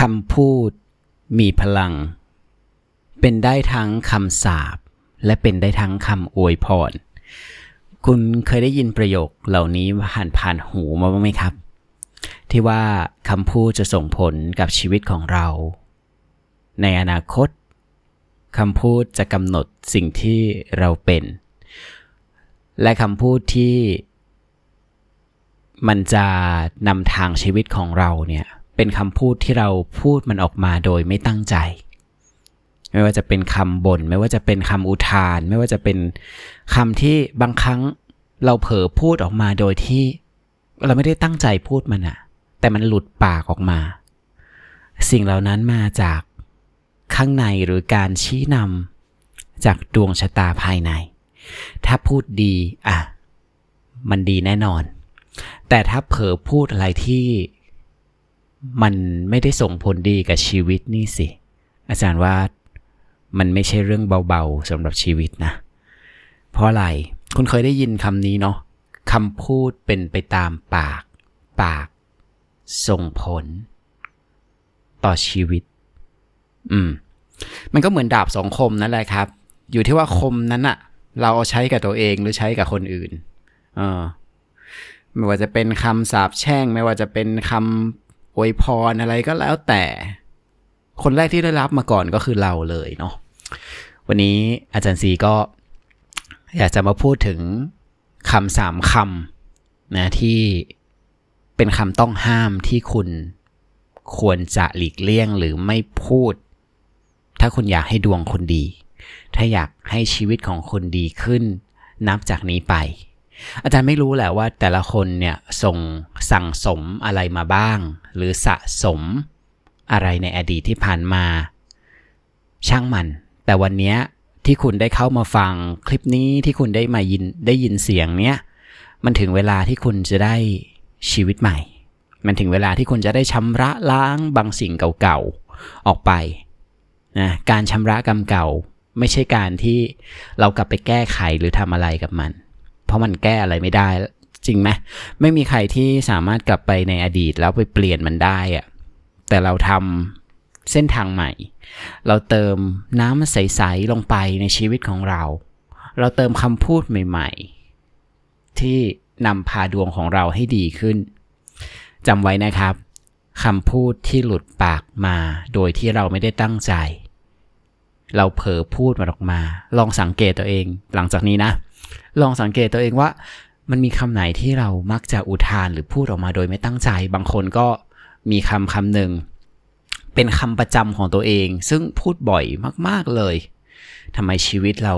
คำพูดมีพลัง เป็นได้ทั้งคำสาปและเป็นได้ทั้งคำอวยพร คุณเคยได้ยินประโยคเหล่านี้ผ่านผ่านหูมาบ้างไหมครับ ที่ว่าคำพูดจะส่งผลกับชีวิตของเรา ในอนาคตคำพูดจะกำหนดสิ่งที่เราเป็น และคำพูดที่มันจะนำทางชีวิตของเราเนี่ย เป็นคำพูดที่เราพูดมันออกมาโดยไม่ตั้งใจ ไม่ว่าจะเป็นคำบ่นไม่ว่าจะเป็นคำอุทาน ไม่ว่าจะเป็นคำที่บางครั้งเราเผลอพูดออกมาโดยที่ เราไม่ได้ตั้งใจพูดมันอะแต่มันหลุดปากออกมา สิ่งเหล่านั้นมาจากข้างในหรือการชี้นำจากดวงชะตาภายใน ถ้าพูดดี อะ มันดีแน่นอน แต่ถ้าเผลอพูดอะไรที่ มันไม่ได้ส่งผลดีกับชีวิตนี่สิ อาจารย์ว่ามันไม่ใช่เรื่องเบาๆสำหรับชีวิตนะ เพราะอะไร คุณเคยได้ยินคำนี้เนาะคำพูดเป็นไปตามปาก ปาก ส่งผล ต่อชีวิต อืม มันก็เหมือนดาบสองคมนั่นแหละครับ อยู่ที่ว่าคมนั้นอะเราเอาใช้กับตัวเองหรือใช้กับคนอื่น เออไม่ว่าจะเป็นคำสาปแช่ง ไม่ว่าจะเป็นคำ อวยพรอะไรก็แล้วแต่ คนแรกที่ได้รับมาก่อนก็คือเราเลยเนาะวันนี้อาจารย์ซีก็อยากจะมาพูดถึงคำสามคำนะที่เป็นคำต้องห้ามที่คุณควรจะหลีกเลี่ยงหรือไม่พูด ถ้าคุณอยากให้ดวงคุณดี ถ้าอยากให้ชีวิตของคุณดีขึ้น นับจากนี้ไป อาจารย์ไม่รู้แหละว่าแต่ละคนเนี่ยส่งสั่งสมอะไรมาบ้าง หรือสะสมอะไรในอดีตที่ผ่านมา ช่างมัน แต่วันนี้ที่คุณได้เข้ามาฟังคลิปนี้ที่คุณได้มายินได้ยินเสียงเนี้ยมันถึงเวลาที่คุณจะได้ชีวิตใหม่ มันถึงเวลาที่คุณจะได้ชำระล้างบางสิ่งเก่าๆออกไปนะการชำระกรรมเก่าไม่ใช่การที่เรากลับไปแก้ไขหรือทำอะไรกับมัน เพราะมันแก้อะไรไม่ได้ จริงไหมไม่มีใครที่สามารถกลับไปในอดีตแล้วไปเปลี่ยนมันได้อะแต่เราทำเส้นทางใหม่ เราเติมน้ำใสๆลงไปในชีวิตของเรา เราเติมคำพูดใหม่ ๆ ที่นำพาดวงของเราให้ดีขึ้นจำไว้นะครับคำพูดที่หลุดปากมาโดยที่เราไม่ได้ตั้งใจ เราเผลอพูดมันออกมา ลองสังเกตตัวเอง หลังจากนี้นะ ลองสังเกตตัวเองว่า มันมีคำไหนที่เรามักจะอุทานหรือพูดออกมาโดยไม่ตั้งใจ บางคนก็มีคำคำหนึ่ง เป็นคำประจำของตัวเอง ซึ่งพูดบ่อยมาก ๆเลยทำไมชีวิตเรา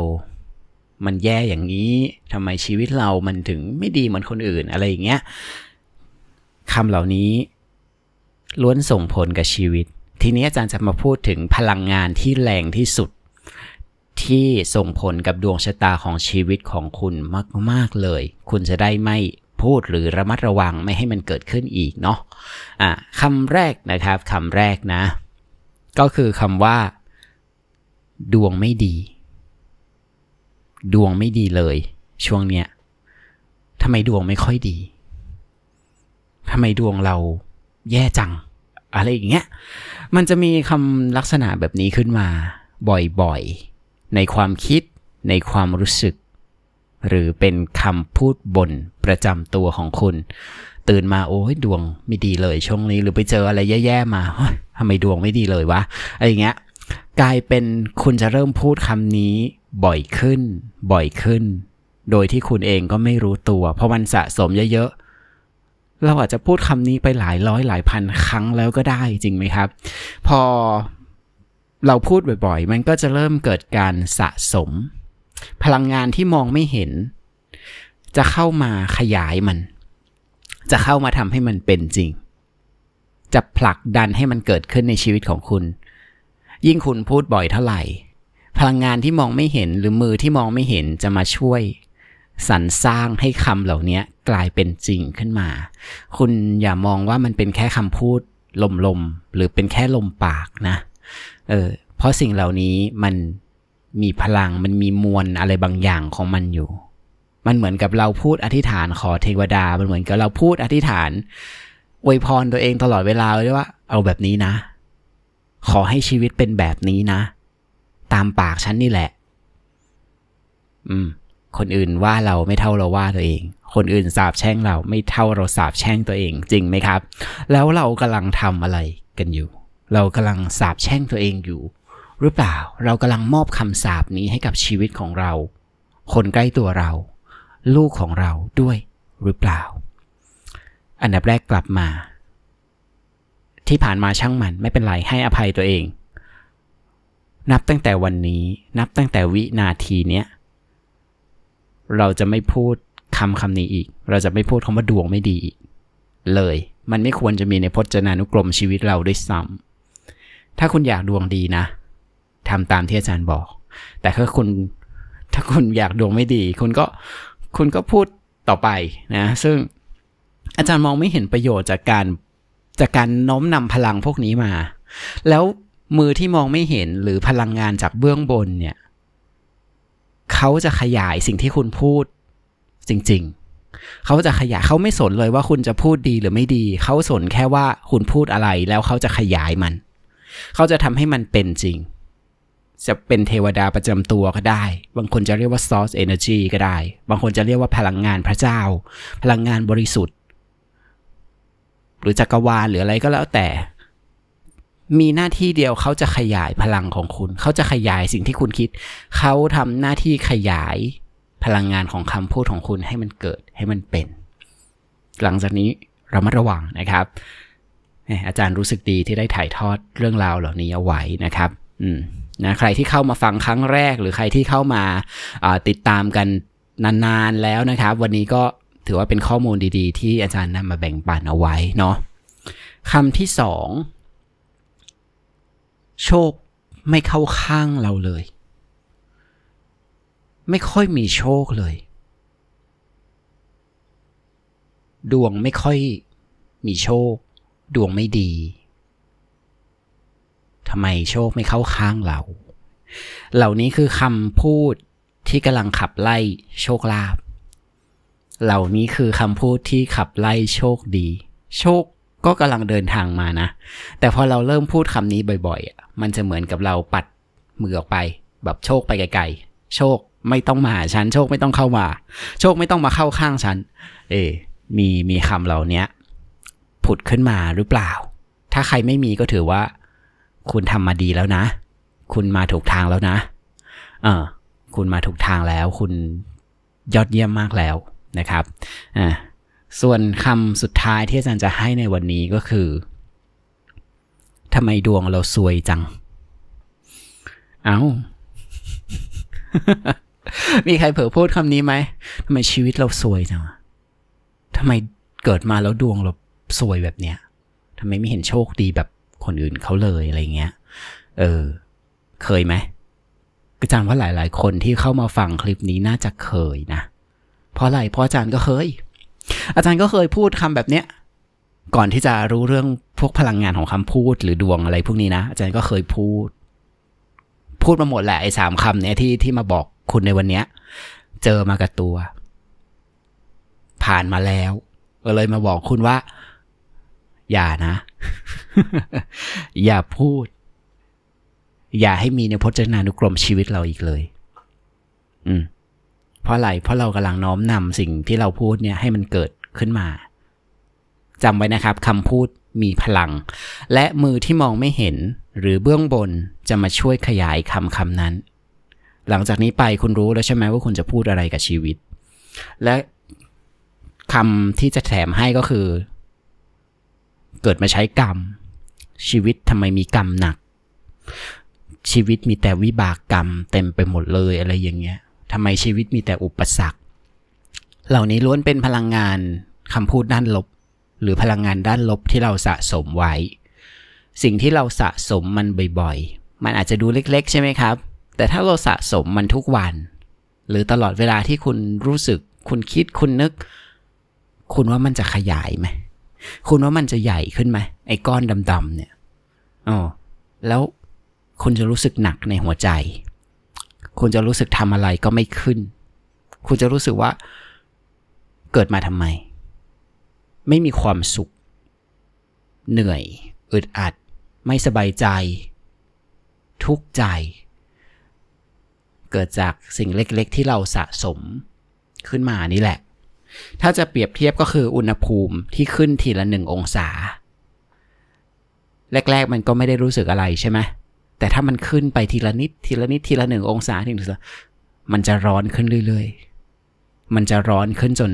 มันแย่อย่างนี้ทำไมชีวิตเรามันถึงไม่ดีเหมือนคนอื่นอะไรอย่างเงี้ยคำเหล่านี้ ล้วนส่งผลกับชีวิต ทีนี้อาจารย์จะมาพูดถึงพลังงานที่แรงที่สุด ที่ส่งผลกับดวงชะตาของชีวิตของคุณมาก ๆ เลย คุณจะได้ไม่พูดหรือระมัดระวังไม่ให้มันเกิดขึ้นอีกเนาะอะคำแรกนะครับคำแรกนะ ก็คือคำว่า ดวงไม่ดี ดวงไม่ดีเลย ช่วงเนี้ยทำไมดวงไม่ค่อยดีทำไมดวงเราแย่จัง อะไรอย่างเงี้ย มันจะมีคำลักษณะแบบนี้ขึ้นมา บ่อยๆ ในความคิด ในความรู้สึก หรือเป็นคำพูดบ่นประจำตัวของคุณ ตื่นมาโอ้ยดวงไม่ดีเลยช่วงนี้หรือไปเจออะไรแย่ๆมาทำไมดวงไม่ดีเลยวะอะไรอเงี้ยกลายเป็นคุณจะเริ่มพูดคำนี้บ่อยขึ้น บ่อยขึ้น โดยที่คุณเองก็ไม่รู้ตัว เพราะมันสะสมเยอะๆ เราอาจจะพูดคำนี้ไปหลายร้อยหลายพันครั้งแล้วก็ได้จริงไหมครับ พอ เราพูดบ่อยๆ มันก็จะเริ่มเกิดการสะสม พลังงานที่มองไม่เห็น จะเข้ามาขยายมัน จะเข้ามาทำให้มันเป็นจริง จะผลักดันให้มันเกิดขึ้นในชีวิตของคุณ ยิ่งคุณพูดบ่อยเท่าไหร่ พลังงานที่มองไม่เห็นหรือมือที่มองไม่เห็นจะมาช่วยสรรสร้างให้คำเหล่านี้กลายเป็นจริงขึ้นมา คุณอย่ามองว่ามันเป็นแค่คำพูดลมๆหรือเป็นแค่ลมปากนะ เออเพราะสิ่งเหล่านี้มันมีพลังมันมีมวลอะไรบางอย่างของมันอยู่ มันเหมือนกับเราพูดอธิษฐานขอเทวดา มันเหมือนกับเราพูดอธิษฐานอวยพรตัวเองตลอดเวลาเลยว่า เอาแบบนี้นะ ขอให้ชีวิตเป็นแบบนี้นะ ตามปากฉันนี่แหละ อืม คนอื่นว่าเราไม่เท่าเราว่าตัวเอง คนอื่นสาบแช่งเราไม่เท่าเราสาบแช่งตัวเอง จริงไหมครับ แล้วเรากำลังทำอะไรกันอยู่ เรากำลังสาบแช่งตัวเองอยู่ หรือเปล่าเรากำลังมอบคำสาปนี้ให้กับชีวิตของเรา คนใกล้ตัวเรา ลูกของเราด้วยหรือเปล่า อันดับแรกกลับมา ที่ผ่านมาช่างมันไม่เป็นไรให้อภัยตัวเอง นับตั้งแต่วันนี้ นับตั้งแต่วินาทีเนี้ยเราจะไม่พูดคำคำนี้อีก เราจะไม่พูดคำว่าดวงไม่ดีอีกเลย มันไม่ควรจะมีในพจนานุกรมชีวิตเราด้วยซ้ำ ถ้าคุณอยากดวงดีนะทำตามที่อาจารย์บอก แต่ถ้าคุณถ้าคุณอยากดวงไม่ดี คุณก็คุณก็พูดต่อไปนะ ซึ่งอาจารย์มองไม่เห็นประโยชน์จากการจากการโน้มนำพลังพวกนี้มา แล้วมือที่มองไม่เห็นหรือพลังงานจากเบื้องบนเนี่ยเขาจะขยายสิ่งที่คุณพูดจริง ๆ เขาจะขยายเขาไม่สนเลยว่าคุณจะพูดดีหรือไม่ดี เขาสนแค่ว่าคุณพูดอะไรแล้วเขาจะขยายมัน เขาจะทำให้มันเป็นจริง จะเป็นเทวดาประจำตัวก็ได้ บางคนจะเรียกว่า source energy ก็ได้ บางคนจะเรียกว่าพลังงานพระเจ้า พลังงานบริสุทธิ์ หรือจักรวาลหรืออะไรก็แล้วแต่ มีหน้าที่เดียวเขาจะขยายพลังของคุณ เขาจะขยายสิ่งที่คุณคิด เขาทำหน้าที่ขยายพลังงานของคำพูดของคุณให้มันเกิดให้มันเป็น หลังจากนี้เรามาระวังนะครับ อาจารย์รู้สึกดีที่ได้ถ่ายทอดเรื่องราวเหล่านี้เอาไว้นะครับ อืมนะใครที่เข้ามาฟังครั้งแรก หรือใครที่เข้ามาติดตามกันนานๆแล้วนะครับ วันนี้ก็ถือว่าเป็นข้อมูลดีๆ ที่อาจารย์นำมาแบ่งปันเอาไว้เนาะคำที่สองโชคไม่เข้าข้างเราเลย ไม่ค่อยมีโชคเลย ดวงไม่ค่อยมีโชค ดวงไม่ดีทำไมโชคไม่เข้าข้างเรา เหล่านี้คือคำพูดที่กำลังขับไล่โชคลาภ เหล่านี้คือคำพูดที่ขับไล่โชคดี โชคก็กำลังเดินทางมานะ แต่พอเราเริ่มพูดคำนี้บ่อยๆ มันจะเหมือนกับเราปัดมือออกไป แบบโชคไปไกลๆ โชคไม่ต้องมาหาฉัน โชคไม่ต้องเข้ามา โชคไม่ต้องมาเข้าข้างฉัน เอ มีมีคำเหล่านี้ ผุดขึ้นมาหรือเปล่า ถ้าใครไม่มีก็ถือว่า คุณทำมาดีแล้วนะ คุณมาถูกทางแล้วนะ เออ คุณมาถูกทางแล้ว คุณยอดเยี่ยมมากแล้วนะครับ อ่า ส่วนคำสุดท้ายที่อาจารย์จะให้ในวันนี้ก็คือทำไมดวงเราซวยจัง เอา้า มีใครเผลอพูดคำนี้ไหมทำไมชีวิตเราซวยจังทำไมเกิดมาแล้วดวงเรา ซวยแบบเนี้ยทำไมไม่เห็นโชคดีแบบคนอื่นเขาเลยอะไรเงี้ย เออ เคยไหมอาจารย์ว่าหลาย ๆ คนที่เข้ามาฟังคลิปนี้น่าจะเคยนะ เพราะอะไรเพราะอาจารย์ก็เคย อาจารย์ก็เคยพูดคำแบบเนี้ย ก่อนที่จะรู้เรื่องพวกพลังงานของคำพูดหรือดวงอะไรพวกนี้นะ อาจารย์ก็เคยพูด พูดมาหมดแหละไอ้สามคำเนี้ยที่ที่มาบอกคุณในวันเนี้ย เจอมากับตัว ผ่านมาแล้วก็เลยมาบอกคุณว่า อย่านะ อย่าพูด อย่าให้มีในพจนานุกรมชีวิตเราอีกเลย อืม เพราะอะไรเพราะเรากำลังน้อมนำสิ่งที่เราพูดเนี่ยให้มันเกิดขึ้นมาจำไว้นะครับคำพูดมีพลัง และมือที่มองไม่เห็น หรือเบื้องบนจะมาช่วยขยายคำคำนั้น หลังจากนี้ไปคุณรู้แล้วใช่ไหมว่าคุณจะพูดอะไรกับชีวิต และคำที่จะแถมให้ก็คือ เกิดมาใช้กรรม ชีวิตทำไมมีกรรมหนัก ชีวิตมีแต่วิบากกรรม เต็มไปหมดเลยอะไรอย่างเงี้ยทำไมชีวิตมีแต่อุปสรรค เหล่านี้ล้วนเป็นพลังงานคำพูดด้านลบ หรือพลังงานด้านลบที่เราสะสมไว้ สิ่งที่เราสะสมมันบ่อยๆ มันอาจจะดูเล็ก ๆ ใช่ไหมครับ แต่ถ้าเราสะสมมันทุกวัน หรือตลอดเวลาที่คุณรู้สึก คุณคิดคุณนึก คุณว่ามันจะขยายไหม คุณว่ามันจะใหญ่ขึ้นไหมไอ้ก้อนดำๆเนี่ยอ๋อแล้วคุณจะรู้สึกหนักในหัวใจ คุณจะรู้สึกทำอะไรก็ไม่ขึ้น คุณจะรู้สึกว่า เกิดมาทำไม ไม่มีความสุข เหนื่อยอึดอัด ไม่สบายใจ ทุกข์ใจ เกิดจากสิ่งเล็กๆ ที่เราสะสมขึ้นมานี่แหละ ถ้าจะเปรียบเทียบก็คืออุณหภูมิที่ขึ้นทีละหนึ่งองศา แรก ๆ มันก็ไม่ได้รู้สึกอะไรใช่ไหมแต่ถ้ามันขึ้นไปทีละนิดทีละนิดทีละหนึ่งองศาทีละมันจะร้อนขึ้นเรื่อยๆ มันจะร้อนขึ้นจน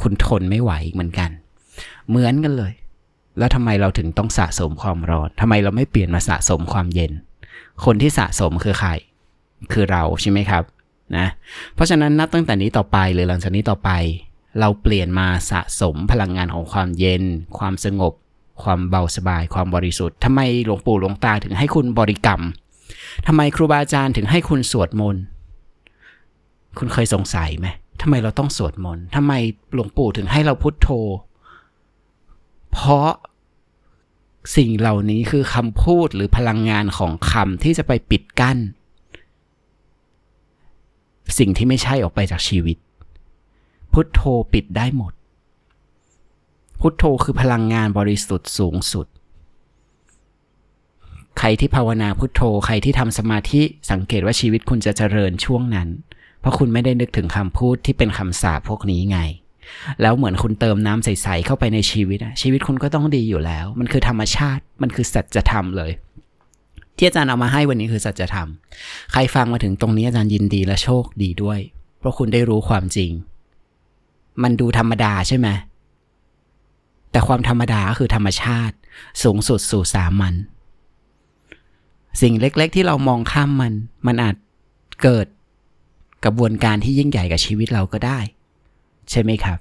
คุณทนไม่ไหวเหมือนกัน เหมือนกันเลย แล้วทำไมเราถึงต้องสะสมความร้อนทำไมเราไม่เปลี่ยนมาสะสมความเย็น คนที่สะสมคือใคร คือเราใช่ไหมครับนะ เพราะฉะนั้นนับตั้งแต่นี้ต่อไปหรือหลังจากนี้ต่อไป เราเปลี่ยนมาสะสมพลังงานของความเย็น ความสงบ ความเบาสบาย ความบริสุทธิ์ทำไมหลวงปู่หลวงตาถึงให้คุณบริกรรมทำไมครูบาอาจารย์ถึงให้คุณสวดมนต์คุณเคยสงสัยไหมทำไมเราต้องสวดมนต์ทำไมหลวงปู่ถึงให้เราพุทโธ เพราะสิ่งเหล่านี้คือคำพูดหรือพลังงานของคำที่จะไปปิดกั้น สิ่งที่ไม่ใช่ออกไปจากชีวิต พุทโธปิดได้หมด พุทโธคือพลังงานบริสุทธิ์สูงสุด ใครที่ภาวนาพุทโธ ใครที่ทำสมาธิสังเกตว่าชีวิตคุณจะเจริญช่วงนั้น เพราะคุณไม่ได้นึกถึงคำพูดที่เป็นคำสาปพวกนี้ไง แล้วเหมือนคุณเติมน้ำใสๆเข้าไปในชีวิตชีวิตคุณก็ต้องดีอยู่แล้ว มันคือธรรมชาติมันคือสัจธรรมเลยที่อาจารย์เอามาให้วันนี้คือสัจธรรม ใครฟังมาถึงตรงนี้อาจารย์ยินดีและโชคดีด้วย เพราะคุณได้รู้ความจริง มันดูธรรมดาใช่ไหมแต่ความธรรมดาก็คือธรรมชาติ สูงสุดสู่สามัญสิ่งเล็ก ๆ ที่เรามองข้ามมัน มันอาจเกิดกระบวนการที่ยิ่งใหญ่กับชีวิตเราก็ได้ ใช่ไหมครับ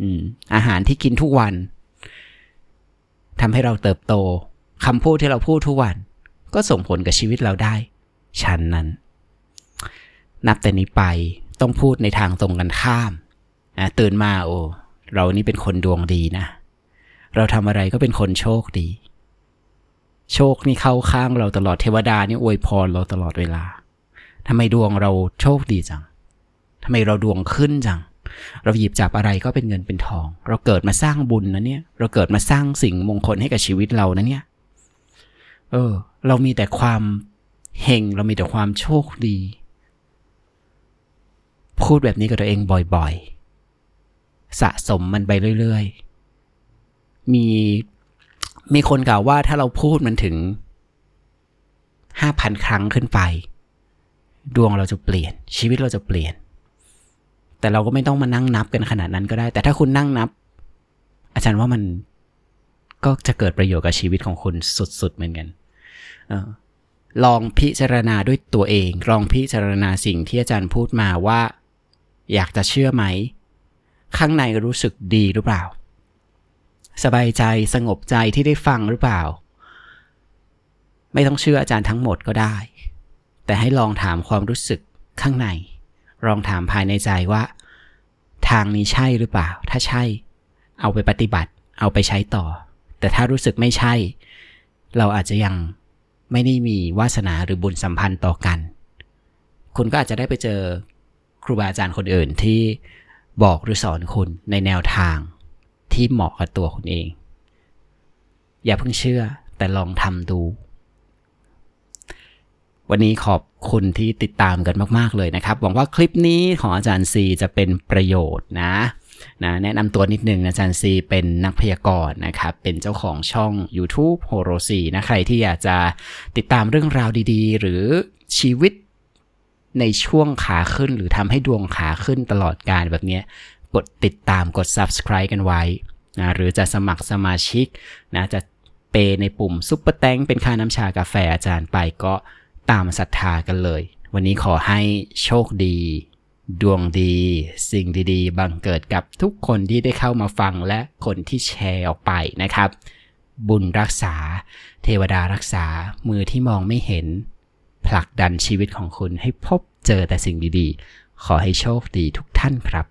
อืม อาหารที่กินทุกวันทำให้เราเติบโตคำพูดที่เราพูดทุกวัน ก็ส่งผลกับชีวิตเราได้ฉันนั้น นับแต่นี้ไปต้องพูดในทางตรงกันข้าม นะตื่นมาโอ้เรานี่เป็นคนดวงดีนะ เราทำอะไรก็เป็นคนโชคดี โชคนี่เข้าข้างเราตลอดเทวดานี่อวยพรเราตลอดเวลาทำไมดวงเราโชคดีจังทำไมเราดวงขึ้นจัง เราหยิบจับอะไรก็เป็นเงินเป็นทอง เราเกิดมาสร้างบุญนะเนี่ย เราเกิดมาสร้างสิ่งมงคลให้กับชีวิตเรานะเนี่ย เออ เรามีแต่ความเฮงเรามีแต่ความโชคดี พูดแบบนี้กับตัวเองบ่อย ๆ สะสมมันไปเรื่อยๆ มีมีคนกล่าวว่าถ้าเราพูดมันถึงห้าพันครั้งขึ้นไป ดวงเราจะเปลี่ยน ชีวิตเราจะเปลี่ยน แต่เราก็ไม่ต้องมานั่งนับกันขนาดนั้นก็ได้ แต่ถ้าคุณนั่งนับ อาจารย์ว่ามันก็จะเกิดประโยชน์กับชีวิตของคุณสุดๆเหมือนกันออลองพิจารณาด้วยตัวเอง ลองพิจารณาสิ่งที่อาจารย์พูดมาว่า อยากจะเชื่อไหม ข้างในรู้สึกดีหรือเปล่า สบายใจสงบใจที่ได้ฟังหรือเปล่า ไม่ต้องเชื่ออาจารย์ทั้งหมดก็ได้ แต่ให้ลองถามความรู้สึกข้างใน ลองถามภายในใจว่า ทางนี้ใช่หรือเปล่า ถ้าใช่ เอาไปปฏิบัติ เอาไปใช้ต่อ แต่ถ้ารู้สึกไม่ใช่ เราอาจจะยังไม่ได้มีวาสนาหรือบุญสัมพันธ์ต่อกัน คุณก็อาจจะได้ไปเจอครูบาอาจารย์คนอื่นที่ บอกหรือสอนคุณในแนวทางที่เหมาะกับตัวคุณเอง อย่าเพิ่งเชื่อแต่ลองทำดู วันนี้ขอบคุณที่ติดตามกันมาก ๆ เลยนะครับ หวังว่าคลิปนี้ของอาจารย์ซีจะเป็นประโยชน์นะนะแนะนำตัวนิดนึงอาจารย์ซีเป็นนักพยากรณ์นะครับ เป็นเจ้าของช่อง YouTube โฮโรซีนะ ใครที่อยากจะติดตามเรื่องราวดีๆ หรือชีวิต ในช่วงขาขึ้นหรือทำให้ดวงขาขึ้นตลอดการแบบนี้กดติดตามกด subscribe กันไว้นะหรือจะสมัครสมาชิกนะจะเปในปุ่มซุปเปอร์แตงเป็นค่าน้ำชากาแฟอาจารย์ไปก็ตามศรัทธากันเลย วันนี้ขอให้โชคดี ดวงดี สิ่งดีๆ บังเกิดกับทุกคนที่ได้เข้ามาฟังและคนที่แชร์ออกไปนะครับ บุญรักษา เทวดารักษามือที่มองไม่เห็น ผลักดันชีวิตของคุณให้พบเจอแต่สิ่งดีๆ ขอให้โชคดีทุกท่านครับ